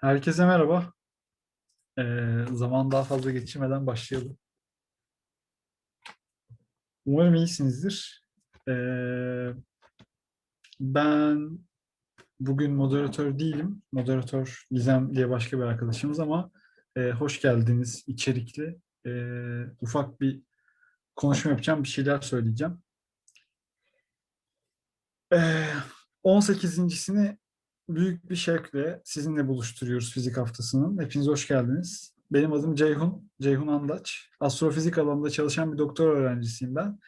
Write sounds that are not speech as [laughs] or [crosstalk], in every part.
Herkese merhaba. Ee, zaman daha fazla geçirmeden başlayalım. Umarım iyisinizdir. Ee, ben bugün moderatör değilim. Moderatör Gizem diye başka bir arkadaşımız ama e, hoş geldiniz içerikli. E, ufak bir konuşma yapacağım, bir şeyler söyleyeceğim. Ee, 18.sini büyük bir şevkle sizinle buluşturuyoruz fizik haftasının. Hepiniz hoş geldiniz. Benim adım Ceyhun, Ceyhun Andaç. Astrofizik alanında çalışan bir doktor öğrencisiyim ben.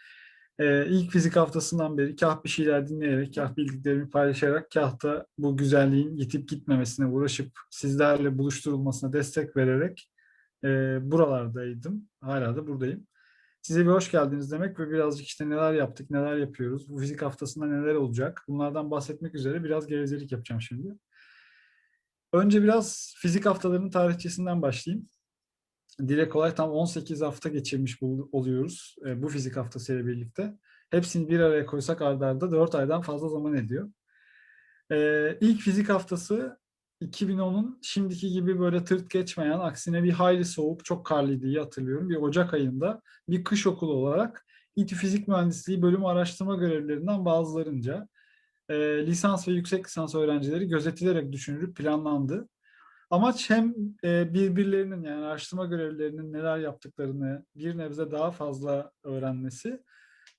Ee, ilk fizik haftasından beri kah bir şeyler dinleyerek, kah bildiklerimi paylaşarak, kah da bu güzelliğin yitip gitmemesine uğraşıp sizlerle buluşturulmasına destek vererek e, buralardaydım. Hala da buradayım. Size bir hoş geldiniz demek ve birazcık işte neler yaptık, neler yapıyoruz, bu fizik haftasında neler olacak bunlardan bahsetmek üzere biraz gevezelik yapacağım şimdi. Önce biraz fizik haftalarının tarihçesinden başlayayım. Dile kolay tam 18 hafta geçirmiş oluyoruz e, bu fizik haftasıyla birlikte. Hepsini bir araya koysak arda arda 4 aydan fazla zaman ediyor. Ee, ilk fizik haftası 2010'un şimdiki gibi böyle tırt geçmeyen, aksine bir hayli soğuk, çok karlıydı iyi hatırlıyorum. Bir Ocak ayında bir kış okulu olarak İTÜ Fizik Mühendisliği bölüm araştırma görevlilerinden bazılarınca e, lisans ve yüksek lisans öğrencileri gözetilerek düşünülüp planlandı. Amaç hem e, birbirlerinin yani araştırma görevlilerinin neler yaptıklarını bir nebze daha fazla öğrenmesi,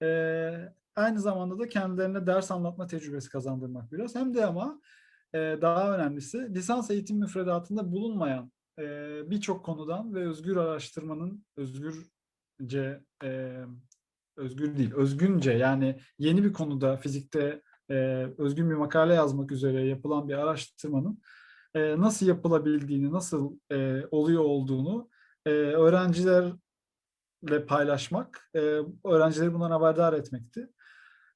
e, aynı zamanda da kendilerine ders anlatma tecrübesi kazandırmak biraz. Hem de ama daha önemlisi lisans eğitim müfredatında bulunmayan birçok konudan ve özgür araştırmanın özgürce özgür değil, özgünce yani yeni bir konuda fizikte özgün bir makale yazmak üzere yapılan bir araştırmanın nasıl yapılabildiğini, nasıl oluyor olduğunu öğrencilerle paylaşmak, öğrencileri bundan haberdar etmekti.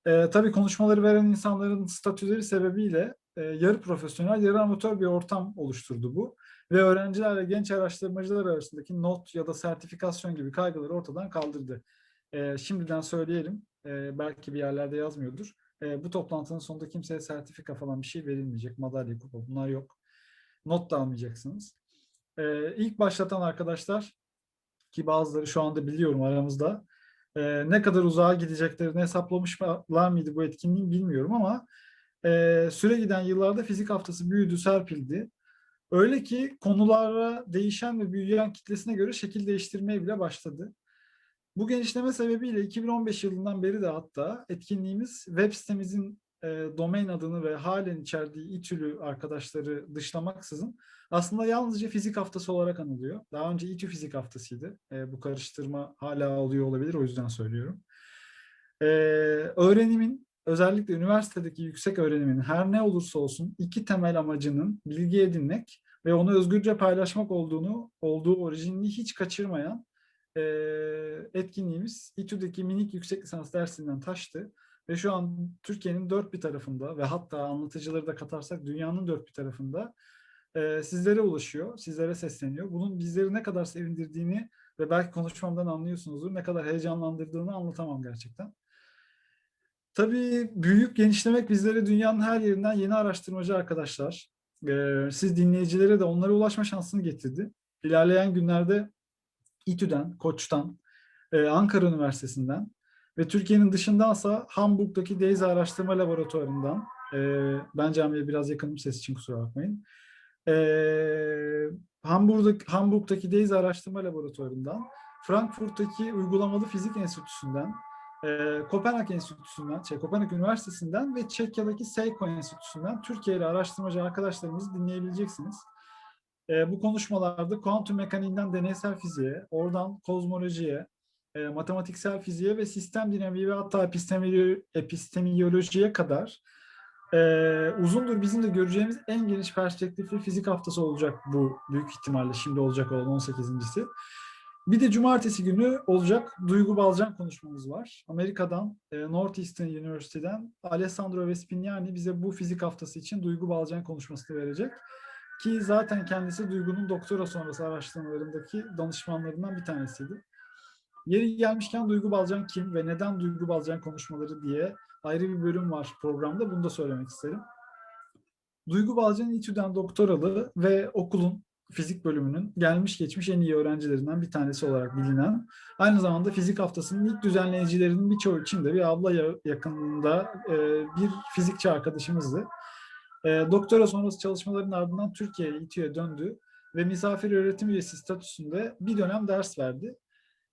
E, tabii konuşmaları veren insanların statüleri sebebiyle e, yarı profesyonel, yarı amatör bir ortam oluşturdu bu. Ve öğrencilerle genç araştırmacılar arasındaki not ya da sertifikasyon gibi kaygıları ortadan kaldırdı. E, şimdiden söyleyelim, e, belki bir yerlerde yazmıyordur. E, bu toplantının sonunda kimseye sertifika falan bir şey verilmeyecek, madalya, kupa bunlar yok. Not da almayacaksınız. E, ilk başlatan arkadaşlar, ki bazıları şu anda biliyorum aramızda, e, ne kadar uzağa gideceklerini hesaplamışlar mıydı bu etkinliğin bilmiyorum ama e, süre giden yıllarda fizik haftası büyüdü, serpildi. Öyle ki konulara değişen ve büyüyen kitlesine göre şekil değiştirmeye bile başladı. Bu genişleme sebebiyle 2015 yılından beri de hatta etkinliğimiz web sitemizin e, domain adını ve halen içerdiği İTÜ'lü arkadaşları dışlamaksızın aslında yalnızca fizik haftası olarak anılıyor. Daha önce İTÜ fizik haftasıydı. E, bu karıştırma hala oluyor olabilir o yüzden söylüyorum. E, öğrenimin özellikle üniversitedeki yüksek öğrenimin her ne olursa olsun iki temel amacının bilgi edinmek ve onu özgürce paylaşmak olduğunu, olduğu orijinini hiç kaçırmayan e, etkinliğimiz İTÜ'deki minik yüksek lisans dersinden taştı. Ve şu an Türkiye'nin dört bir tarafında ve hatta anlatıcıları da katarsak dünyanın dört bir tarafında e, sizlere ulaşıyor, sizlere sesleniyor. Bunun bizleri ne kadar sevindirdiğini ve belki konuşmamdan anlıyorsunuzdur, ne kadar heyecanlandırdığını anlatamam gerçekten. Tabii büyük genişlemek bizlere dünyanın her yerinden yeni araştırmacı arkadaşlar, e, siz dinleyicilere de onlara ulaşma şansını getirdi. İlerleyen günlerde İTÜ'den, Koç'tan, e, Ankara Üniversitesi'nden ve Türkiye'nin dışındansa Hamburg'daki Deyze Araştırma Laboratuvarı'ndan, e, ben camiye biraz yakınım ses için kusura bakmayın, e, Hamburg'daki, Hamburg'daki Deyze Araştırma Laboratuvarı'ndan, Frankfurt'taki Uygulamalı Fizik Enstitüsü'nden, e, Kopenhag Enstitüsü'nden, şey, Kopenhag Üniversitesi'nden ve Çekya'daki Seiko Enstitüsü'nden Türkiye'li araştırmacı arkadaşlarımızı dinleyebileceksiniz. E, bu konuşmalarda kuantum mekaniğinden deneysel fiziğe, oradan kozmolojiye, e, matematiksel fiziğe ve sistem dinamiği ve hatta epistemiyolojiye kadar e, uzundur bizim de göreceğimiz en geniş perspektifli fizik haftası olacak bu büyük ihtimalle şimdi olacak olan 18.si. Bir de cumartesi günü olacak Duygu Balcan konuşmamız var. Amerika'dan, e, Northeastern University'den Alessandro Vespignani bize bu fizik haftası için Duygu Balcan konuşmasını verecek. Ki zaten kendisi Duygu'nun doktora sonrası araştırmalarındaki danışmanlarından bir tanesiydi. Yeri gelmişken Duygu Balcan kim ve neden Duygu Balcan konuşmaları diye ayrı bir bölüm var programda. Bunu da söylemek isterim. Duygu Balcı'nın İTÜ'den doktoralı ve okulun fizik bölümünün gelmiş geçmiş en iyi öğrencilerinden bir tanesi olarak bilinen, aynı zamanda fizik haftasının ilk düzenleyicilerinin birçoğu için de bir abla yakınında e, bir fizikçi arkadaşımızdı. E, doktora sonrası çalışmaların ardından Türkiye'ye, İTÜ'ye döndü ve misafir öğretim üyesi statüsünde bir dönem ders verdi.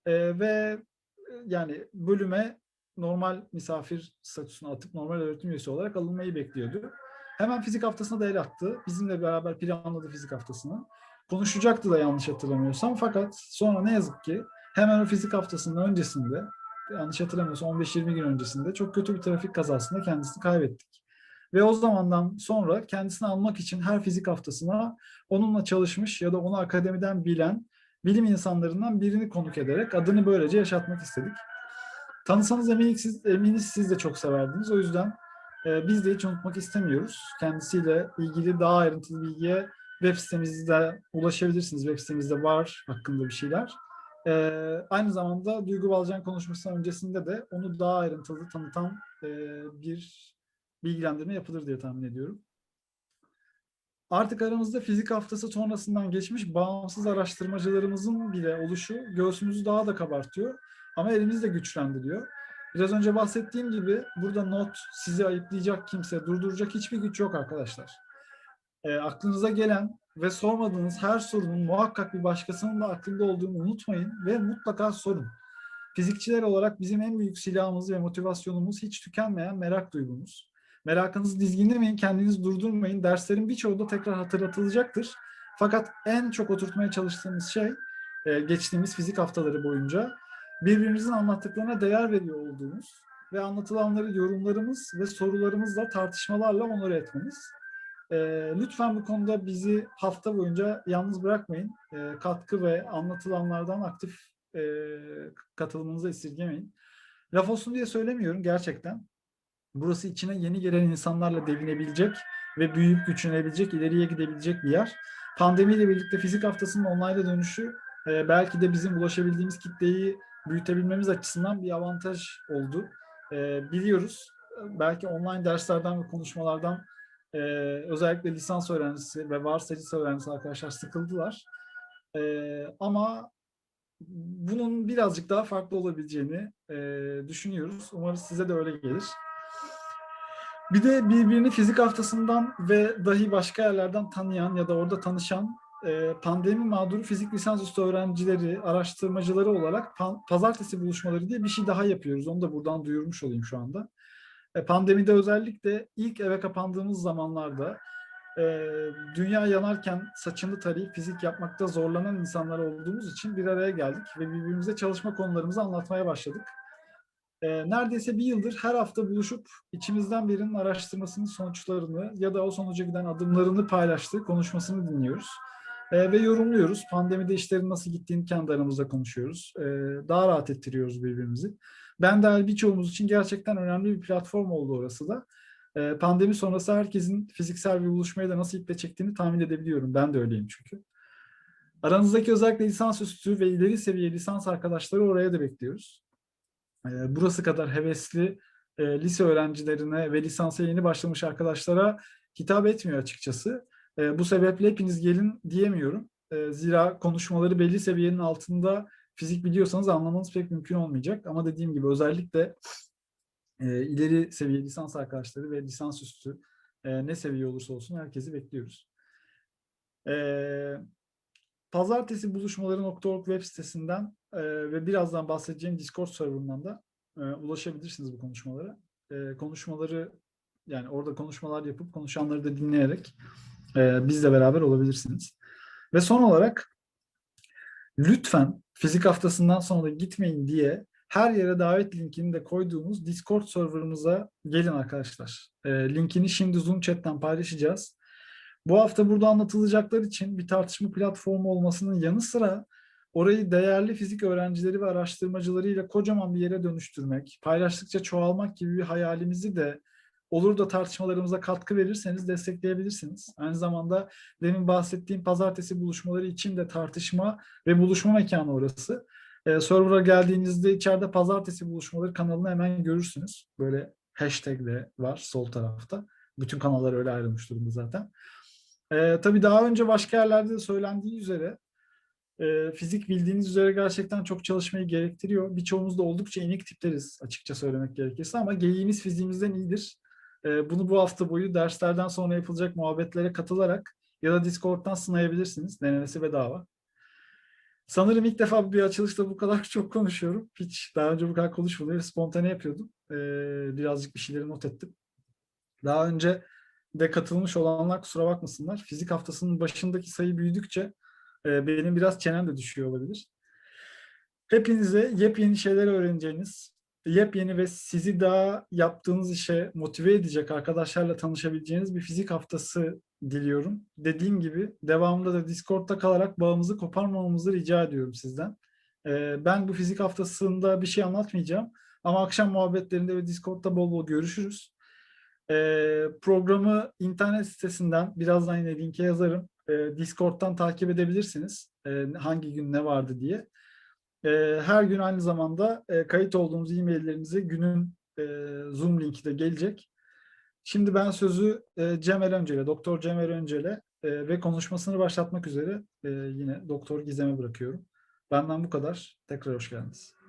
E, ve yani bölüme normal misafir statüsüne atıp normal öğretim üyesi olarak alınmayı bekliyordu. Hemen fizik haftasına da el attı. Bizimle beraber planladı fizik haftasını. Konuşacaktı da yanlış hatırlamıyorsam. Fakat sonra ne yazık ki hemen o fizik haftasının öncesinde, yanlış hatırlamıyorsam 15-20 gün öncesinde çok kötü bir trafik kazasında kendisini kaybettik. Ve o zamandan sonra kendisini almak için her fizik haftasına onunla çalışmış ya da onu akademiden bilen bilim insanlarından birini konuk ederek adını böylece yaşatmak istedik. Tanısanız eminiz siz, eminiz siz de çok severdiniz. O yüzden e, biz de hiç unutmak istemiyoruz. Kendisiyle ilgili daha ayrıntılı bilgiye web sitemizde ulaşabilirsiniz. Web sitemizde var hakkında bir şeyler. E, aynı zamanda Duygu Balcan konuşmasının öncesinde de onu daha ayrıntılı tanıtan e, bir bilgilendirme yapılır diye tahmin ediyorum. Artık aramızda fizik haftası sonrasından geçmiş bağımsız araştırmacılarımızın bile oluşu göğsümüzü daha da kabartıyor. Ama elimizi de güçlendiriyor. Biraz önce bahsettiğim gibi burada not, sizi ayıplayacak kimse, durduracak hiçbir güç yok arkadaşlar. E, aklınıza gelen ve sormadığınız her sorunun muhakkak bir başkasının da aklında olduğunu unutmayın ve mutlaka sorun. Fizikçiler olarak bizim en büyük silahımız ve motivasyonumuz hiç tükenmeyen merak duygumuz. Merakınızı dizginlemeyin, kendinizi durdurmayın. Derslerin birçoğu da tekrar hatırlatılacaktır. Fakat en çok oturtmaya çalıştığımız şey e, geçtiğimiz fizik haftaları boyunca birbirimizin anlattıklarına değer veriyor olduğumuz ve anlatılanları yorumlarımız ve sorularımızla, tartışmalarla onları etmemiz. E, lütfen bu konuda bizi hafta boyunca yalnız bırakmayın. E, katkı ve anlatılanlardan aktif katılımınızı esirgemeyin. Laf olsun diye söylemiyorum gerçekten. Burası içine yeni gelen insanlarla devinebilecek ve büyüyüp güçlenebilecek, ileriye gidebilecek bir yer. Pandemiyle birlikte fizik haftasının online'a dönüşü e, belki de bizim ulaşabildiğimiz kitleyi büyütebilmemiz açısından bir avantaj oldu. E, biliyoruz belki online derslerden ve konuşmalardan e, özellikle lisans öğrencisi ve varsa lise öğrencisi arkadaşlar sıkıldılar. Ama bunun birazcık daha farklı olabileceğini düşünüyoruz. Umarız size de öyle gelir. Bir de birbirini fizik haftasından ve dahi başka yerlerden tanıyan ya da orada tanışan e, pandemi mağduru fizik lisansüstü öğrencileri, araştırmacıları olarak pazartesi buluşmaları diye bir şey daha yapıyoruz. Onu da buradan duyurmuş olayım şu anda. E, pandemide özellikle ilk eve kapandığımız zamanlarda e, dünya yanarken saçını tarayıp fizik yapmakta zorlanan insanlar olduğumuz için bir araya geldik ve birbirimize çalışma konularımızı anlatmaya başladık. E, neredeyse bir yıldır her hafta buluşup içimizden birinin araştırmasının sonuçlarını ya da o sonuca giden adımlarını paylaştığı konuşmasını dinliyoruz. E, ve yorumluyoruz. Pandemide işlerin nasıl gittiğini kendi aramızda konuşuyoruz. E, daha rahat ettiriyoruz birbirimizi. Ben dahil birçoğumuz için gerçekten önemli bir platform oldu orası da. Pandemi sonrası herkesin fiziksel bir buluşmaya da nasıl iple çektiğini tahmin edebiliyorum. Ben de öyleyim çünkü. Aranızdaki özellikle lisansüstü ve ileri seviye lisans arkadaşları oraya da bekliyoruz. E, burası kadar hevesli e, lise öğrencilerine ve lisansa yeni başlamış arkadaşlara hitap etmiyor açıkçası. E, bu sebeple hepiniz gelin diyemiyorum. E, zira konuşmaları belli seviyenin altında fizik biliyorsanız anlamanız pek mümkün olmayacak. Ama dediğim gibi özellikle e, ileri seviye lisans arkadaşları ve lisans üstü e, ne seviye olursa olsun herkesi bekliyoruz. E, Pazartesi buluşmaları.org web sitesinden e, ve birazdan bahsedeceğim Discord serverından da e, ulaşabilirsiniz bu konuşmalara. E, konuşmaları yani orada konuşmalar yapıp konuşanları da dinleyerek e, bizle beraber olabilirsiniz. Ve son olarak lütfen fizik haftasından sonra gitmeyin diye her yere davet linkini de koyduğumuz Discord serverımıza gelin arkadaşlar. E, linkini şimdi Zoom chatten paylaşacağız. Bu hafta burada anlatılacaklar için bir tartışma platformu olmasının yanı sıra orayı değerli fizik öğrencileri ve araştırmacılarıyla kocaman bir yere dönüştürmek, paylaştıkça çoğalmak gibi bir hayalimizi de olur da tartışmalarımıza katkı verirseniz destekleyebilirsiniz. Aynı zamanda demin bahsettiğim pazartesi buluşmaları için de tartışma ve buluşma mekanı orası. Ee, server'a geldiğinizde içeride pazartesi buluşmaları kanalını hemen görürsünüz. Böyle hashtag de var sol tarafta. Bütün kanallar öyle ayrılmış durumda zaten. E, tabii daha önce başka yerlerde de söylendiği üzere e, fizik bildiğiniz üzere gerçekten çok çalışmayı gerektiriyor. Birçoğumuz da oldukça inik tipleriz açıkça söylemek gerekirse ama geyiğimiz fiziğimizden iyidir. E, bunu bu hafta boyu derslerden sonra yapılacak muhabbetlere katılarak ya da Discord'dan sınayabilirsiniz. Denemesi bedava. Sanırım ilk defa bir açılışta bu kadar [laughs] çok konuşuyorum. Hiç daha önce bu kadar konuşmadım. Spontane yapıyordum. Ee, birazcık bir şeyleri not ettim. Daha önce de katılmış olanlar kusura bakmasınlar. Fizik haftasının başındaki sayı büyüdükçe e, benim biraz çenem de düşüyor olabilir. Hepinize yepyeni şeyler öğreneceğiniz, yepyeni ve sizi daha yaptığınız işe motive edecek arkadaşlarla tanışabileceğiniz bir fizik haftası diliyorum. Dediğim gibi devamında da Discord'da kalarak bağımızı koparmamamızı rica ediyorum sizden. Ee, ben bu fizik haftasında bir şey anlatmayacağım. Ama akşam muhabbetlerinde ve Discord'da bol bol görüşürüz. Ee, programı internet sitesinden birazdan yine linke yazarım. Ee, Discord'dan takip edebilirsiniz. Ee, hangi gün ne vardı diye. Ee, her gün aynı zamanda e, kayıt olduğumuz e-maillerinize günün e, Zoom linki de gelecek. Şimdi ben sözü e, Cem Erencel'e, Doktor Cem Erencel'e e, ve konuşmasını başlatmak üzere e, yine Doktor Gizem'e bırakıyorum. Benden bu kadar. Tekrar hoş geldiniz.